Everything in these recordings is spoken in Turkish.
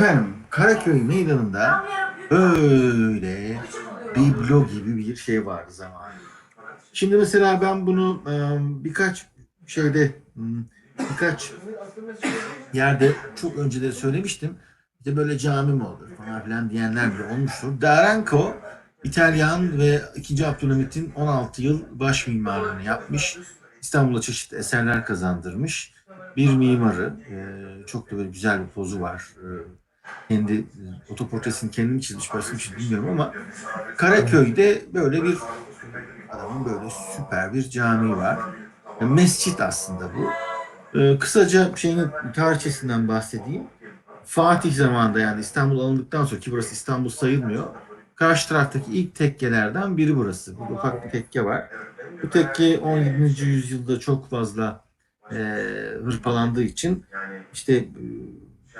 Efendim Karaköy meydanında böyle biblo gibi bir şey vardı zamanında. Şimdi mesela ben bunu e, birkaç şeyde hmm, birkaç yerde çok önce de söylemiştim. İşte böyle cami mi olur falan filan diyenler bile olmuştur. Daranko İtalyan ve 2. Abdülhamit'in 16 yıl baş mimarlığını yapmış. İstanbul'a çeşitli eserler kazandırmış. Bir mimarı. e, çok da böyle güzel bir pozu var. Kendi otoportresini kendim mi çizmiş, başka bir şey bilmiyorum ama Karaköy'de böyle bir adamın böyle süper bir cami var. E, Mescit aslında bu. E, kısaca şeyin tarihçesinden bahsedeyim. Fatih zamanında yani İstanbul alındıktan sonra ki burası İstanbul sayılmıyor. Karşı taraftaki ilk tekkelerden biri burası. Burada ufak bir tekke var. Bu tekke 17. yüzyılda çok fazla e, hırpalandığı için işte e,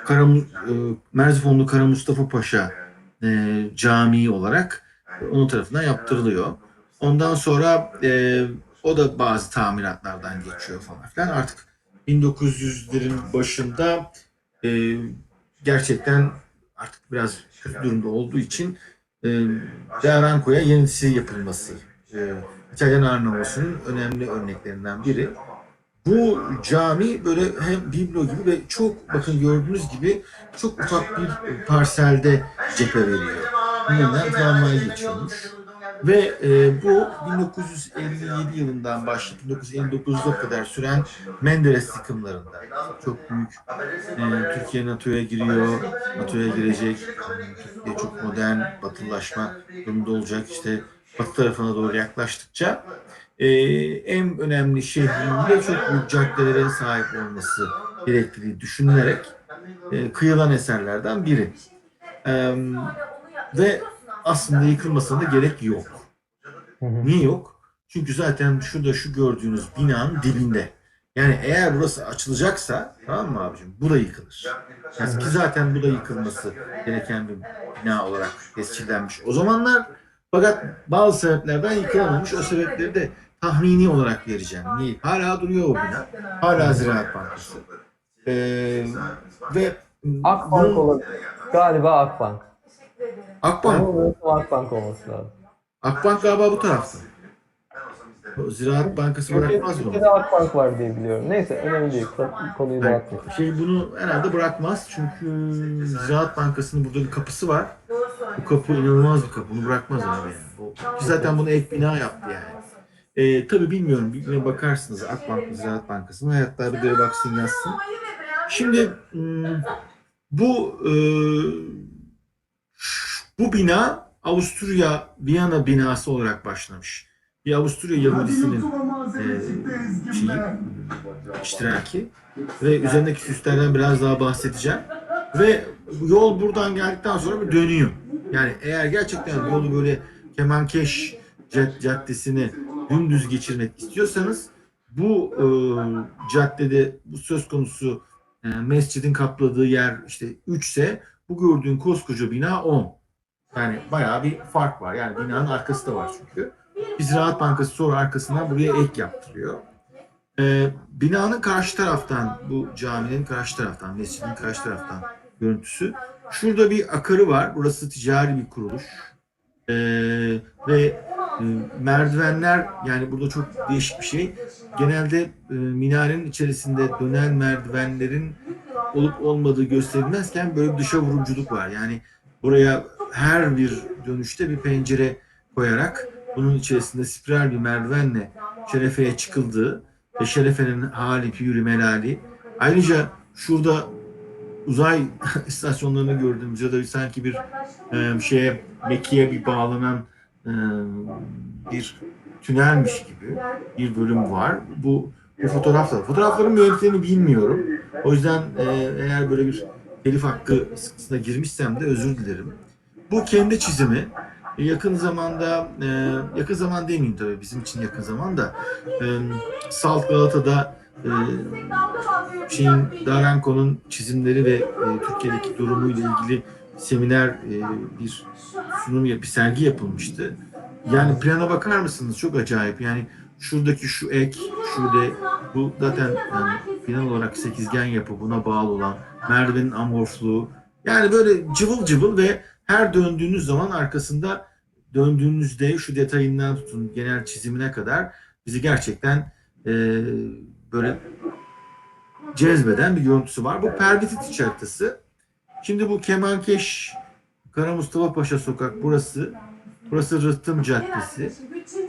Kara, e, Merzifonlu Kara Mustafa Paşa e, Camii olarak onun tarafından yaptırılıyor. Ondan sonra e, o da bazı tamiratlardan geçiyor falan filan. Artık 1900'lerin başında e, gerçekten artık biraz kötü durumda olduğu için e, Deranko'ya yenisi yapılması. E, İtalyan Arnavut'un önemli örneklerinden biri. Bu cami böyle hem biblo gibi ve çok bakın gördüğünüz gibi çok ufak bir parselde cephe veriyor. Bundan tramvay geçiyormuş. Ve e, bu 1957 yılından başlayıp 1959'a kadar süren Menderes yıkımlarında çok büyük e, Türkiye NATO'ya giriyor, NATO'ya girecek, Türkiye çok modern batılılaşma durumunda olacak işte batı tarafına doğru yaklaştıkça e, en önemli şehrinde çok büyük caddelere sahip olması gerektiği düşünülerek e, kıyılan eserlerden biri. E, ve aslında yıkılmasına da gerek yok. Niye yok? Çünkü zaten şurada şu gördüğünüz binanın dibinde. Yani eğer burası açılacaksa tamam mı abicim bu da yıkılır. Yani ki zaten bu da yıkılması gereken bir bina olarak tescillenmiş. O zamanlar fakat bazı sebeplerden yıkılamamış. O sebepleri de tahmini olarak vereceğim. Niye? Hala duruyor o bina. Hala Ziraat Bankası. Ee, ve Akbank olabilir. Galiba Akbank. Akbank. Akbank olması lazım. Akbank galiba bu tarafta. O Ziraat Bankası bırakmaz bunu. Türkiye'de Akbank var diye biliyorum. Neyse önemli değil. Ko- Konuyu Yani dağıtmayalım. şey bunu herhalde bırakmaz çünkü Ziraat Bankası'nın burada bir kapısı var. Bu kapı inanılmaz bir kapı. Bunu bırakmaz abi yani. Bu, ki zaten bunu ek bina yaptı yani. Ee, tabii bilmiyorum. Bir bakarsınız Akbank Ziraat Bankası'na. Hatta bir de baksın yazsın. Şimdi hmm, bu e, bu bina Avusturya Viyana binası olarak başlamış. Bir Avusturya Yahudisinin e, şeyi, iştiraki ve üzerindeki süslerden biraz daha bahsedeceğim. Ve yol buradan geldikten sonra bir dönüyor. Yani eğer gerçekten yolu böyle Kemankeş Cad- Caddesi'ni dümdüz geçirmek istiyorsanız bu e, caddede bu söz konusu e, mescidin kapladığı yer işte 3 ise bu gördüğün koskoca bina 10. Yani bayağı bir fark var. Yani binanın arkası da var çünkü. Bir Ziraat Bankası sonra arkasından buraya ek yaptırıyor. Ee, binanın karşı taraftan, bu caminin karşı taraftan, mescidin karşı taraftan görüntüsü. Şurada bir akarı var. Burası ticari bir kuruluş. Ee, ve e, merdivenler, yani burada çok değişik bir şey. Genelde e, minarenin içerisinde dönen merdivenlerin olup olmadığı gösterilmezken böyle bir dışa vuruculuk var. Yani buraya her bir dönüşte bir pencere koyarak bunun içerisinde spiral bir merdivenle şerefeye çıkıldığı ve şerefenin hali piyürü melali. Ayrıca şurada uzay istasyonlarını gördüğümüzde de sanki bir e, şeye Mekke'ye bir bağlanan bir tünelmiş gibi bir bölüm var. Bu bu fotoğraflar. Fotoğrafların müelliflerini bilmiyorum. O yüzden eğer böyle bir telif hakkı sıkıntısına girmişsem de özür dilerim. Bu kendi çizimi. Yakın zamanda, yakın zaman demeyeyim tabii bizim için yakın zaman da e, Salt Galata'da e, şeyin Daranko'nun çizimleri ve Türkiye'deki durumuyla ilgili seminer e, bir sunum bir sergi yapılmıştı. Yani plana bakar mısınız? Çok acayip. Yani şuradaki şu ek, şurada bu zaten yani plan olarak sekizgen yapı buna bağlı olan merdivenin amorfluğu Yani böyle cıvıl cıvıl ve her döndüğünüz zaman arkasında döndüğünüzde şu detayından tutun genel çizimine kadar bizi gerçekten e, böyle cezbeden bir görüntüsü var. Bu Pervitiç haritası. Şimdi bu Kemankeş Kara Mustafa Paşa Sokak burası. Burası Rıhtım Caddesi.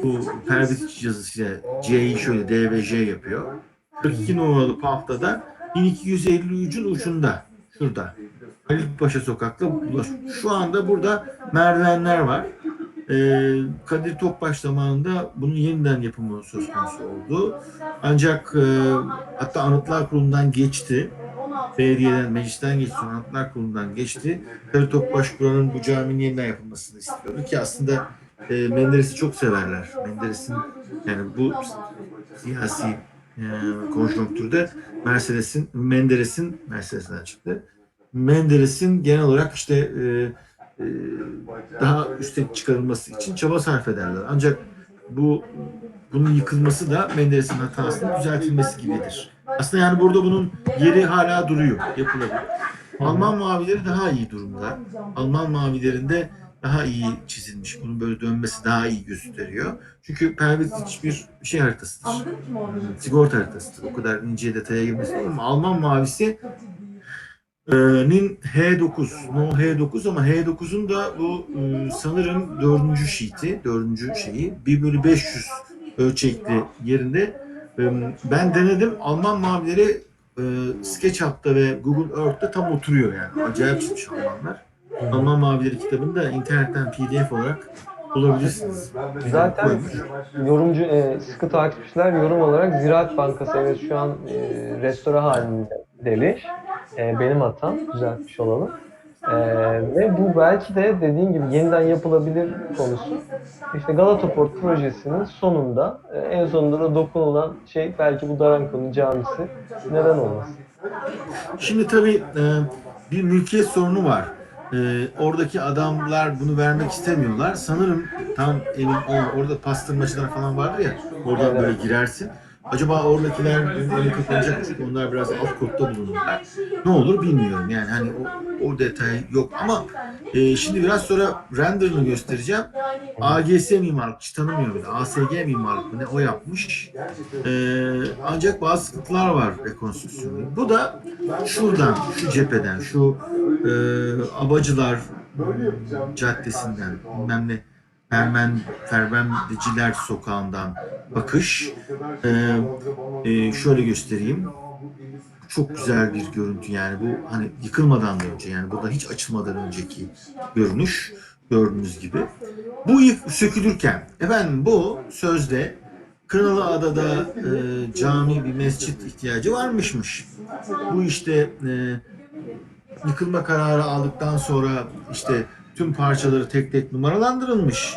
Bu Pervitiç yazısıyla C'yi şöyle D yapıyor. 42 numaralı paftada 1253'ün ucunda. Şurada. Halil Paşa Sokak'ta. Şu anda burada merdivenler var. Ee, Kadir Topbaş zamanında bunun yeniden yapımı söz konusu oldu. Ancak e, hatta Anıtlar Kurulu'ndan geçti. Belediye'den, meclisten geçti, Anıtlar Kurulu'ndan geçti. Kadir Topbaş buranın bu caminin yeniden yapılmasını istiyordu ki aslında e, Menderes'i çok severler. Menderes'in yani bu siyasi e, konjonktürde Mercedes'in Menderes'in Mercedes'den çıktı. Menderes'in genel olarak işte e, e, daha üste çıkarılması için çaba sarf ederler. Ancak bu bunun yıkılması da Menderes'in hatasının düzeltilmesi gibidir. Aslında yani burada bunun yeri hala duruyor, yapılabilir. Alman mavileri daha iyi durumda. Alman mavilerinde daha iyi çizilmiş. Bunun böyle dönmesi daha iyi gösteriyor. Çünkü Pervitiç bir şey haritasıdır. Sigorta haritasıdır. O kadar ince detaya girmesi ama Alman mavisi e, nin H9, No H9 ama H9'un da bu e, sanırım dördüncü sheet'i, dördüncü şeyi 1 bölü 500 ölçekli yerinde ben denedim Alman mavileri e, SketchUp'ta ve Google Earth'te tam oturuyor yani. Acayip çizmiş Almanlar. Alman mavileri kitabını da internetten PDF olarak bulabilirsiniz. Zaten Koymuş. yorumcu, e, sıkı takipçiler yorum olarak Ziraat Bankası evet şu an e, restore halinde demiş. E, benim hatam, düzeltmiş olalım. E, ve bu belki de dediğin gibi yeniden yapılabilir konusu. İşte Galata Port projesinin sonunda, e, en sonunda da dokunulan şey belki bu Daranko'nun camisi. Neden olmasın? Şimdi tabii e, bir mülkiyet sorunu var. E, oradaki adamlar bunu vermek istemiyorlar. Sanırım tam emin ol, orada pastırmacılar falan vardı ya. Oradan böyle girersin. Acaba oradakiler önü kapanacak çünkü onlar biraz alt kodda bulunurlar. Ne olur bilmiyorum yani hani o, o detay yok ama e, şimdi biraz sonra renderını göstereceğim. AGS mimarlık hiç tanımıyorum. ASG mimarlık mı ne o yapmış. E, ancak bazı sıkıntılar var rekonstrüksiyonda. Bu da şuradan, şu cepheden, şu e, Abacılar Caddesi'nden, bilmem ne, Fermen, Fermendiciler Sokağı'ndan bakış. E, e, şöyle göstereyim. Çok güzel bir görüntü yani bu hani yıkılmadan da önce yani burada hiç açılmadan önceki görünüş gördüğünüz gibi. Bu yık, sökülürken efendim bu sözde Kınalı Adada e, cami bir mescit ihtiyacı varmışmış. Bu işte e, yıkılma kararı aldıktan sonra işte tüm parçaları tek tek numaralandırılmış.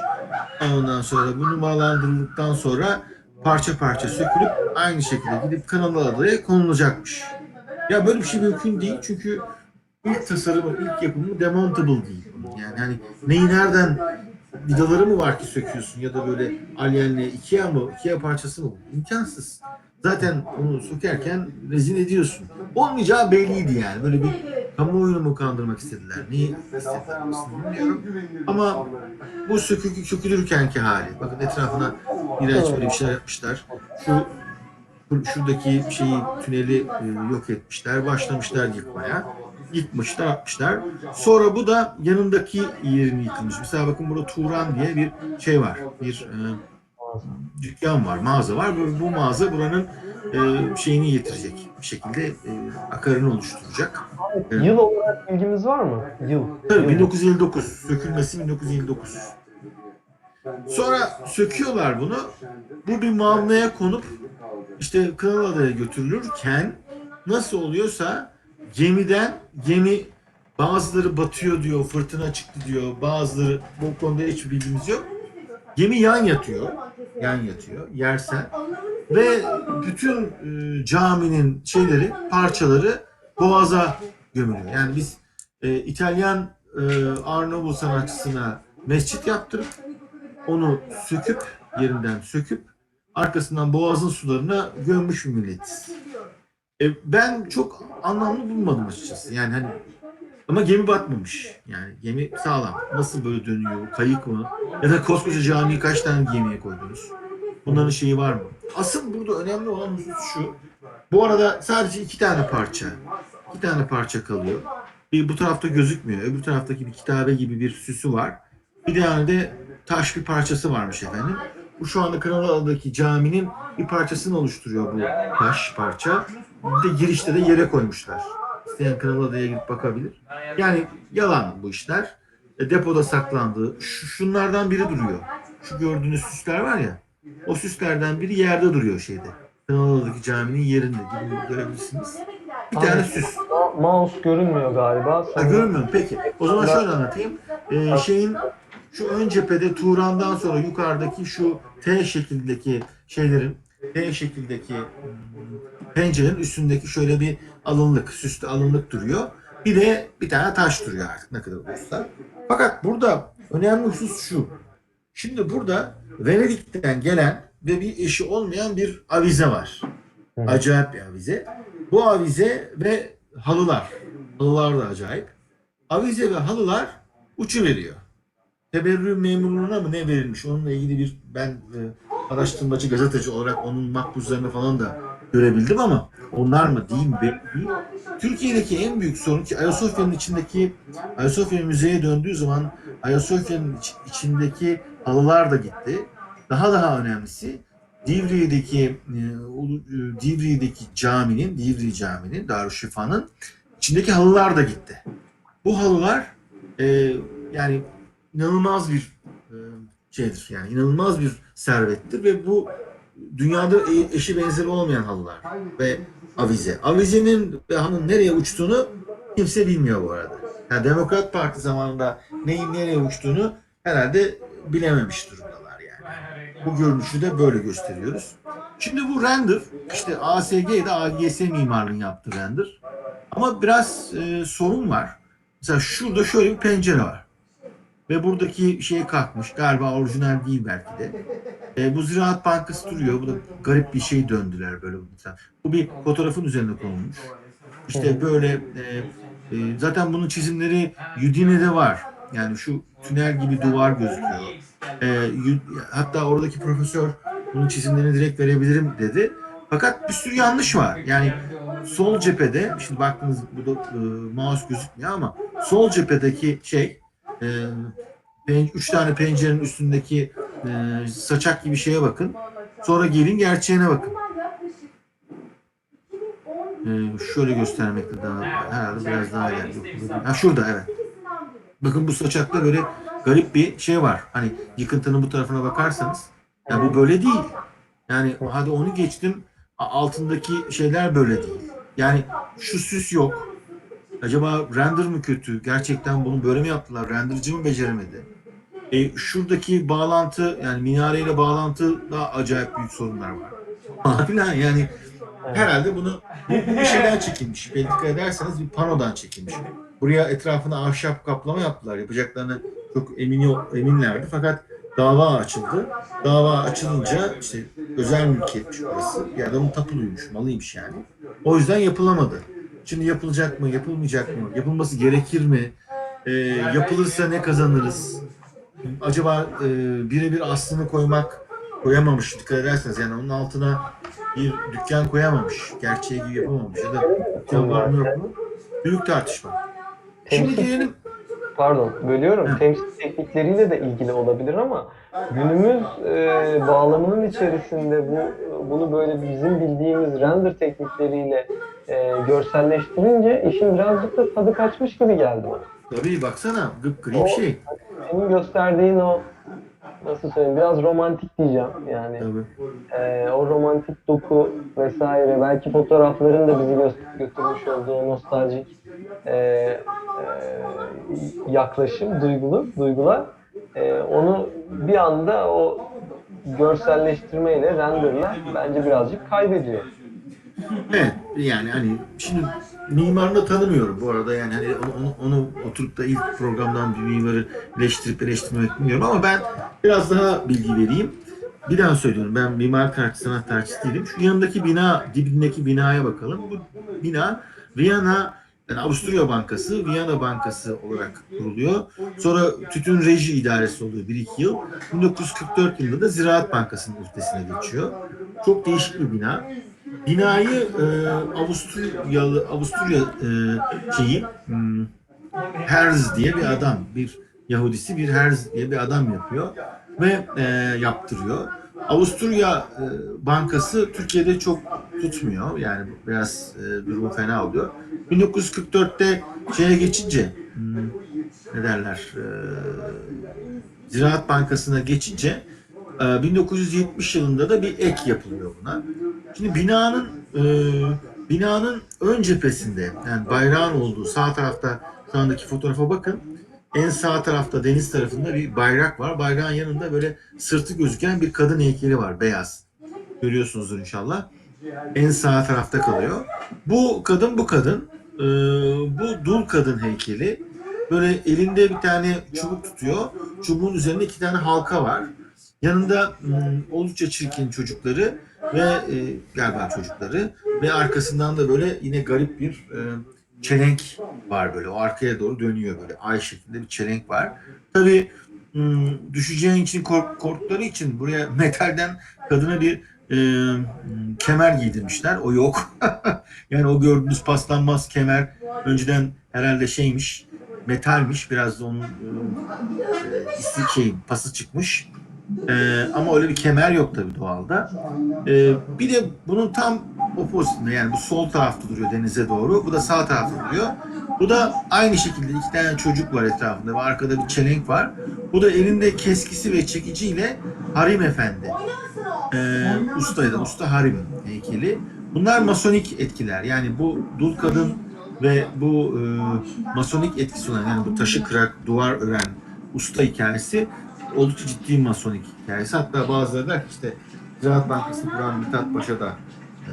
Ondan sonra bu numaralandırıldıktan sonra parça parça sökülüp aynı şekilde gidip Kınalı Adaya konulacakmış. Ya böyle bir şey mümkün değil çünkü ilk tasarımı, ilk yapımı demontable değil. Yani hani neyi nereden vidaları mı var ki söküyorsun ya da böyle alyenle Ikea mı, Ikea parçası mı? İmkansız. Zaten onu sökerken rezil ediyorsun. Olmayacağı belliydi yani. Böyle bir kamuoyunu mu kandırmak istediler? Neyi istediler bilmiyorum. Ama bu sökük, sökülürkenki hali. Bakın etrafına iğrenç böyle bir şeyler yapmışlar. Şu şuradaki şeyi tüneli e, yok etmişler. Başlamışlar yıkmaya. Yıkmışlar, atmışlar. Sonra bu da yanındaki yerini yıkılmış. Mesela bakın burada Turan diye bir şey var. Bir e, dükkan var, mağaza var. Bu, bu mağaza buranın e, şeyini getirecek. Bir şekilde e, akarını oluşturacak. Evet. Yıl olarak bilgimiz var mı? Yıl. Tabii Yıl. 1959. Sökülmesi 1959. Sonra söküyorlar bunu. Bu bir mamlaya konup işte Kınalıada'ya götürülürken nasıl oluyorsa gemiden gemi bazıları batıyor diyor, fırtına çıktı diyor. Bazıları bu konuda hiçbir bilgimiz yok. Gemi yan yatıyor. Yan yatıyor. Yersen. Ve bütün e, caminin şeyleri, parçaları boğaza gömülüyor. Yani biz e, İtalyan e, Nouveau sanatçısına mescit yaptırıp onu söküp yerinden söküp arkasından boğazın sularına gömmüş bir milletiz. E, ben çok anlamlı bulmadım açıkçası. Yani hani Ama gemi batmamış. Yani gemi sağlam. Nasıl böyle dönüyor? Kayık mı? Ya da koskoca camiyi kaç tane gemiye koydunuz? Bunların şeyi var mı? Asıl burada önemli olan husus şu. Bu arada sadece iki tane parça. iki tane parça kalıyor. Bir bu tarafta gözükmüyor. Öbür taraftaki bir kitabe gibi bir süsü var. Bir tane de taş bir parçası varmış efendim. Bu şu anda Kınalıada'daki caminin bir parçasını oluşturuyor bu taş parça. Bir de girişte de yere koymuşlar. İsteyen Kınalıada'ya gidip bakabilir. Yani yalan bu işler. E, depoda saklandı. Şu, şunlardan biri duruyor. Şu gördüğünüz süsler var ya. O süslerden biri yerde duruyor şeyde. Kınalıada'daki caminin yerinde. Gidin görebilirsiniz. Bir tane süs. Mouse görünmüyor galiba. Ha, Sanırım- görmüyorum. Peki. O zaman şöyle anlatayım. Ee, şeyin şu ön cephede Turan'dan sonra yukarıdaki şu T şeklindeki şeylerin T şekildeki hmm, pencerenin üstündeki şöyle bir alınlık, süslü alınlık duruyor. Bir de bir tane taş duruyor artık ne kadar olursa. Fakat burada önemli husus şu. Şimdi burada Venedik'ten gelen ve bir eşi olmayan bir avize var. Acayip bir avize. Bu avize ve halılar. Halılar da acayip. Avize ve halılar uçu veriyor. Teberrü memurluğuna mı ne verilmiş? Onunla ilgili bir ben e, araştırmacı gazeteci olarak onun makbuzlarını falan da görebildim ama onlar mı değil mi. Türkiye'deki en büyük sorun ki Ayasofya'nın içindeki Ayasofya müzeye döndüğü zaman Ayasofya'nın iç- içindeki halılar da gitti. Daha daha önemlisi Divriği'deki e, e, Divriği'deki caminin, Divri Camii'nin, Darüşşifa'nın içindeki halılar da gitti. Bu halılar e, yani inanılmaz bir e, şeydir. Yani inanılmaz bir servettir ve bu dünyada e- eşi benzeri olmayan halılar ve avize. Avizenin ve hanın nereye uçtuğunu kimse bilmiyor bu arada. Yani Demokrat Parti zamanında neyin nereye uçtuğunu herhalde bilememiş durumdalar yani. Bu görünüşü de böyle gösteriyoruz. Şimdi bu render işte ASG'de AGS mimarlığını yaptı render. Ama biraz e, sorun var. Mesela şurada şöyle bir pencere var. Ve buradaki şey kalkmış. Galiba orijinal değil belki de. E, bu Ziraat Bankası duruyor. Bu da garip bir şey döndüler böyle. Bu bir fotoğrafın üzerine konulmuş. İşte böyle e, e, zaten bunun çizimleri Udine'de var. Yani şu tünel gibi duvar gözüküyor. E, hatta oradaki profesör bunun çizimlerini direkt verebilirim dedi. Fakat bir sürü yanlış var. Yani sol cephede, şimdi baktınız burada e, mouse gözükmüyor ama sol cephedeki şey e, üç tane pencerenin üstündeki e, saçak gibi şeye bakın. Sonra gelin gerçeğine bakın. E, şöyle göstermekte daha herhalde biraz daha değil. Ha şurada evet. Bakın bu saçakta böyle garip bir şey var. Hani yıkıntının bu tarafına bakarsanız ya bu böyle değil. Yani hadi onu geçtim altındaki şeyler böyle değil. Yani şu süs yok. Acaba render mı kötü? Gerçekten bunu böyle mi yaptılar? Renderci mi beceremedi? E, şuradaki bağlantı yani minareyle bağlantı da acayip büyük sorunlar var. Falan yani herhalde bunu bu, bu bir şeyden çekilmiş. Belki ederseniz bir panodan çekilmiş. Buraya etrafına ahşap kaplama yaptılar. Yapacaklarını çok emin eminlerdi. Fakat dava açıldı. Dava açılınca işte özel mülkiyetmiş burası. Bir adamın tapuluymuş, malıymış yani. O yüzden yapılamadı. Şimdi yapılacak mı, yapılmayacak mı? Yapılması gerekir mi? Ee, yapılırsa ne kazanırız? Acaba e, birebir aslını koymak koyamamış dikkat ederseniz yani onun altına bir dükkan koyamamış. Gerçeği gibi yapamamış ya da dükkan var mı yok mu? Büyük tartışma. Şimdi gelelim Pardon, bölüyorum. Temsil teknikleriyle de ilgili olabilir ama günümüz e, bağlamının içerisinde bu bunu böyle bizim bildiğimiz render teknikleriyle e, görselleştirince işin birazcık da tadı kaçmış gibi geldi bana. tabii baksana gıpgri bir şey. Senin gösterdiğin o nasıl söyleyeyim biraz romantik diyeceğim yani. Tabii. Ee, o romantik doku vesaire belki fotoğrafların da bizi gö- götürmüş olduğu nostaljik e, e, yaklaşım, duygulu, duygular e, onu bir anda o görselleştirmeyle renderler bence birazcık kaybediyor. Evet yani hani şimdi mimarını tanımıyorum bu arada yani hani onu, onu, oturup da ilk programdan bir mimarı eleştirip eleştirmek bilmiyorum ama ben biraz daha bilgi vereyim. Bir daha söylüyorum ben mimar tarihçi sanat tarihçisi değilim. Şu yanındaki bina dibindeki binaya bakalım. Bu bina Viyana Yani Avusturya Bankası, Viyana Bankası olarak kuruluyor. Sonra Tütün Reji İdaresi oluyor 1-2 yıl. 1944 yılında da Ziraat Bankası'nın üstesine geçiyor. Çok değişik bir bina. Binayı e, Avusturyalı Avusturya e, şeyi hmm, Herz diye bir adam, bir Yahudisi bir Herz diye bir adam yapıyor ve e, yaptırıyor. Avusturya e, Bankası Türkiye'de çok tutmuyor. Yani biraz e, durumu fena oluyor. 1944'te şeye geçince hmm, ne derler e, Ziraat Bankası'na geçince e, 1970 yılında da bir ek yapılıyor buna. Şimdi binanın e, binanın ön cephesinde yani bayrağın olduğu sağ tarafta şu andaki fotoğrafa bakın. En sağ tarafta deniz tarafında bir bayrak var. Bayrağın yanında böyle sırtı gözüken bir kadın heykeli var beyaz. Görüyorsunuzdur inşallah. En sağ tarafta kalıyor. Bu kadın bu kadın. Ee, bu dul kadın heykeli. Böyle elinde bir tane çubuk tutuyor. Çubuğun üzerinde iki tane halka var. Yanında hmm, oldukça çirkin çocukları ve e, galiba çocukları ve arkasından da böyle yine garip bir e, çelenk var böyle. O arkaya doğru dönüyor böyle. Ay şeklinde bir çelenk var. Tabii hmm, düşeceğin için kork, korktukları için buraya metalden kadına bir e, hmm, kemer giydirmişler. O yok. yani o gördüğünüz paslanmaz kemer önceden herhalde şeymiş, metalmiş. Biraz da onun e, şey, pası çıkmış. E, ama öyle bir kemer yok tabii doğalda. E, bir de bunun tam oppositinde yani bu sol tarafta duruyor denize doğru. Bu da sağ tarafta duruyor. Bu da aynı şekilde iki tane çocuk var etrafında ve arkada bir çelenk var. Bu da elinde keskisi ve çekiciyle Harim Efendi. Ee, ustaydı. Usta Harim heykeli. Bunlar masonik etkiler. Yani bu dul kadın ve bu e, masonik etkisi olan yani bu taşı kırak, duvar ören usta hikayesi oldukça ciddi masonik hikayesi. Hatta bazıları der ki işte Ziraat Bankası'nı kuran Mithat Paşa da e,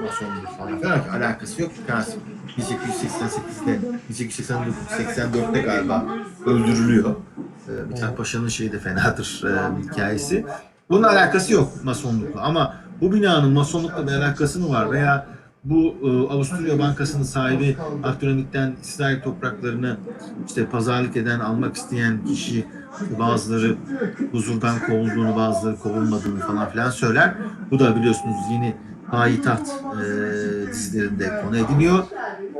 masondur falan filan. Alakası yok. Bir tanesi 1888'de 1884'te galiba öldürülüyor. E, Mithat Paşa'nın şeyi de fenadır e, hikayesi. Bunun alakası yok masonlukla ama bu binanın masonlukla bir alakası mı var veya bu e, Avusturya Bankası'nın sahibi Abdülhamit'ten İsrail topraklarını işte pazarlık eden, almak isteyen kişi bazıları huzurdan kovulduğunu, bazıları kovulmadığını falan filan söyler. Bu da biliyorsunuz yeni Payitaht e, dizilerinde konu ediliyor.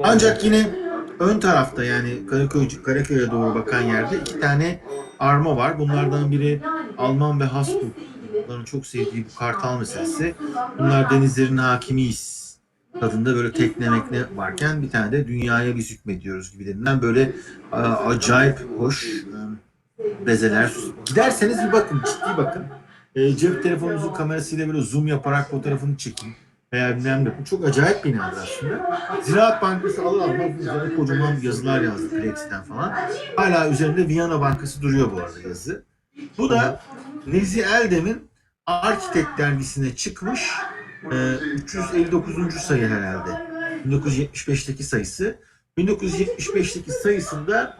Ancak yine ön tarafta yani Karaköy, Karaköy'e doğru bakan yerde iki tane arma var. Bunlardan biri Alman ve Habsburgların çok sevdiği bu kartal meselesi. Bunlar denizlerin hakimiyiz tadında böyle tekne mekne varken bir tane de dünyaya biz hükmediyoruz gibilerinden böyle a, acayip hoş e, bezeler. Giderseniz bir bakın, ciddi bakın. E, cep telefonunuzun kamerasıyla böyle zoom yaparak fotoğrafını çekin. Veya bilmem ne yapın. Çok acayip binalar aslında. Ziraat Bankası alır almaz üzerine kocaman yazılar yazdı Plex'ten falan. Hala üzerinde Viyana Bankası duruyor bu arada yazı. Bu da Nezi Eldem'in Architect dergisine çıkmış e, 359. sayı herhalde. 1975'teki sayısı. 1975'teki sayısında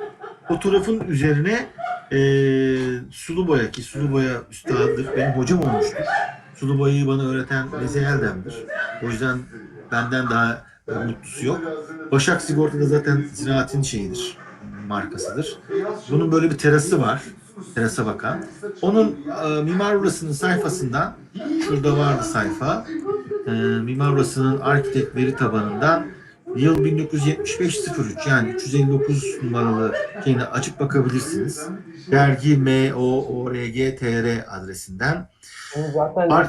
fotoğrafın üzerine e, sulu boya ki sulu boya üstadıdır. Benim hocam olmuştur. Sulu boyayı bana öğreten Nezi Eldem'dir. O yüzden benden daha mutlusu yok. Başak Sigorta da zaten ziraatin şeyidir, markasıdır. Bunun böyle bir terası var. Terasa bakan. Onun e, Mimar Odası'nın sayfasından, şurada vardı sayfa, e, Mimar Odası'nın arkitek veri tabanından yıl 1975-03 yani 359 numaralı şeyine açıp bakabilirsiniz. Dergi MOORG.tr adresinden. Şimdi zaten Ar-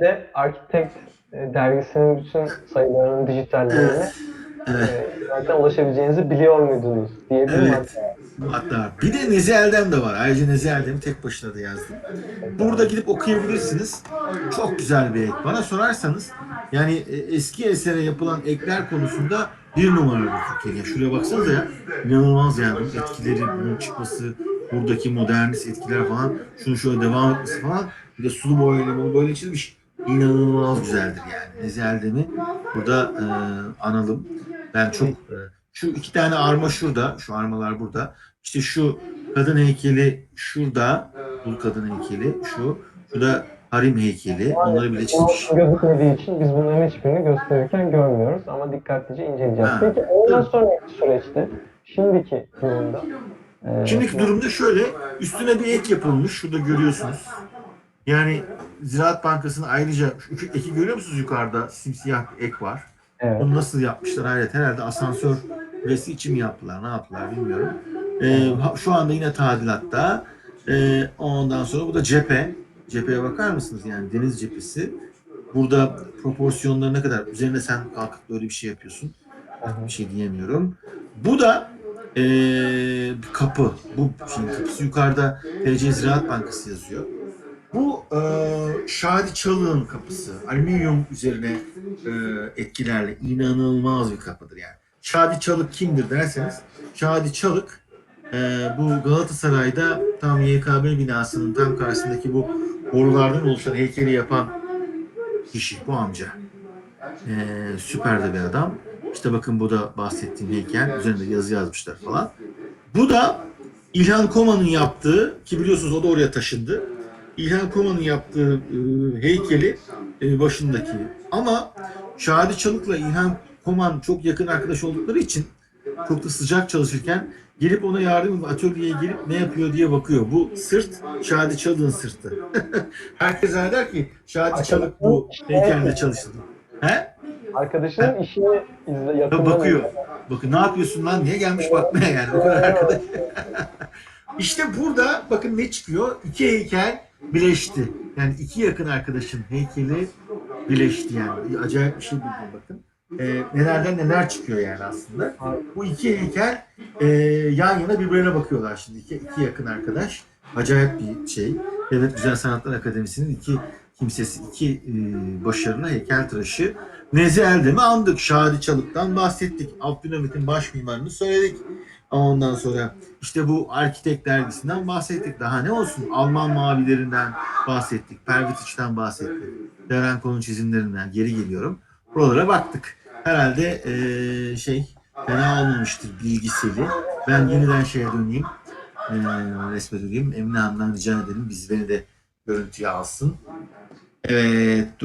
de Architect e, dergisinin bütün sayılarının dijitallerine Evet. e, zaten ulaşabileceğinizi biliyor muydunuz diyebilirim Evet. hatta. Hatta bir de Nezi Eldem de var. Ayrıca Nezi Eldem'i tek başına da yazdım. Burada gidip okuyabilirsiniz. Çok güzel bir ek. Bana sorarsanız yani e, eski esere yapılan ekler konusunda bir numaralı Türkiye'de. Şuraya baksanıza ya. İnanılmaz yani. Etkileri, bunun çıkması, buradaki modernist etkiler falan. Şunu şöyle devam etmesi falan. Bir de sulu boyayla bunu böyle çizmiş. İnanılmaz güzeldir yani. Nezi Eldem'i burada e, analım. Ben çok e, şu iki tane arma şurada. Şu armalar burada. İşte şu kadın heykeli şurada. Bu kadın heykeli şu. Şu da Harim heykeli. Onları bile çizmiş. Gözükmediği için biz bunların hiçbirini gösterirken görmüyoruz ama dikkatlice inceleyeceğiz. Ha. Peki ondan sonraki süreçte şimdiki durumda e, Şimdiki durumda şöyle üstüne bir ek yapılmış. Şurada görüyorsunuz. Yani Ziraat Bankası'nın ayrıca şu iki eki görüyor musunuz yukarıda? Simsiyah bir ek var. Evet. Onu nasıl yapmışlar hayret. Herhalde asansör resi için mi yaptılar? Ne yaptılar bilmiyorum. Ee, şu anda yine tadilatta. Ee, ondan sonra bu da cephe. Cepheye bakar mısınız? Yani deniz cephesi. Burada proporsiyonları ne kadar? Üzerine sen kalkıp böyle bir şey yapıyorsun. Hı. Bir şey diyemiyorum. Bu da ee, kapı. Bu şeyin kapısı. Yukarıda TC Ziraat Bankası yazıyor. Bu e, Şadi Çalık'ın kapısı. Alüminyum üzerine e, etkilerle inanılmaz bir kapıdır yani. Şadi Çalık kimdir derseniz Şadi Çalık e, bu Galatasaray'da tam YKB binasının tam karşısındaki bu borulardan oluşan heykeli yapan kişi bu amca. E, süper de bir adam. İşte bakın bu da bahsettiğim heykel. Üzerinde yazı yazmışlar falan. Bu da İlhan Koma'nın yaptığı ki biliyorsunuz o da oraya taşındı. İlhan Koma'nın yaptığı e, heykeli e, başındaki. Ama Şadi Çalık'la İlhan Koman çok yakın arkadaş oldukları için çok da sıcak çalışırken gelip ona yardım edip atölyeye gelip ne yapıyor diye bakıyor. Bu sırt Şadi Çalık'ın sırtı. Herkes der ki Şadi Çalık bu heykelde çalıştı. He? Arkadaşının işini izle, yakından bakıyor. Bakın ne yapıyorsun lan? Niye gelmiş bakmaya yani? O kadar arkadaş. işte burada bakın ne çıkıyor? İki heykel birleşti. Yani iki yakın arkadaşın heykeli birleşti yani. Acayip bir şey buldum bakın. Ee, nelerden neler çıkıyor yani aslında. Bu iki heykel e, yan yana birbirine bakıyorlar şimdi. İki, iki yakın arkadaş. Acayip bir şey. Devlet Güzel Sanatlar Akademisi'nin iki kimsesi, iki e, başarılı heykeltıraşı. Nezi Eldem'i andık. Şadi Çalık'tan bahsettik. Abdülhamit'in baş mimarını söyledik. Ondan sonra işte bu Arkitek dergisinden bahsettik. Daha ne olsun? Alman mavilerinden bahsettik. Pervitiç'ten bahsettik. Derenko'nun çizimlerinden geri geliyorum. Buralara baktık. Herhalde eee, şey fena olmamıştır bilgiseli. Ben yeniden şeye döneyim. Eee resme döneyim. Emine Hanım'dan rica edelim. Biz beni de görüntüye alsın. Evet.